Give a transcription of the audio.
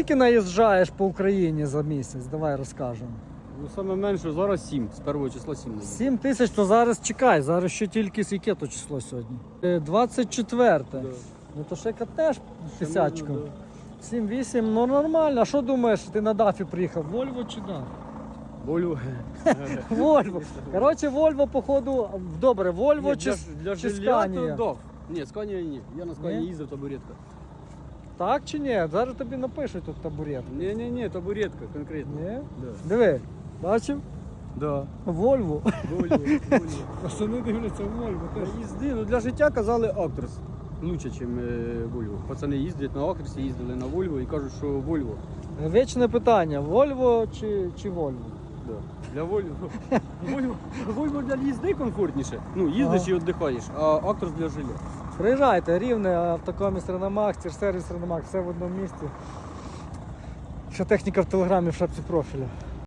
скільки наїжджаєш по Україні за місяць? Давай розкажемо. Ну, саме менше зараз 7, з першого числа 7 не 7 тисяч, то зараз чекай, зараз ще тільки яке то число сьогодні? Е, 24. Ну то ще теж тисячку. 7-8, ну нормально. А що думаєш, ти на дафі приїхав? Вольво чи да? Болю. Вольво. Коротше, Вольво, походу, добре, Вольво чи, для чи жиля Сканія? Ні, Сканія ні. Я на Сканії Ні? їздив табуретка. Так чи ні? Зараз тобі напишуть тут табурет. Ні, ні, ні, табуретка конкретно. Ні? Да. Диви, бачив? Да. Вольво. Пацани дивляться Вольво. Для їзди, ну для життя казали Actros. Лучше, ніж Volvo. Пацани їздять на Актросі, їздили на Volvo і кажуть, що Volvo. Вічне питання: Вольво чи, чи Вольво? Да. Для Volvo. Volvo, Volvo для їзди комфортніше. Ну, їздиш Ага. і віддихаєш, а Actros для жиля. Приїжджайте, рівне, автокоміс Реномакс, сервіс Реномакс, все в одному місці. Ще техніка в телеграмі в шапці профіля.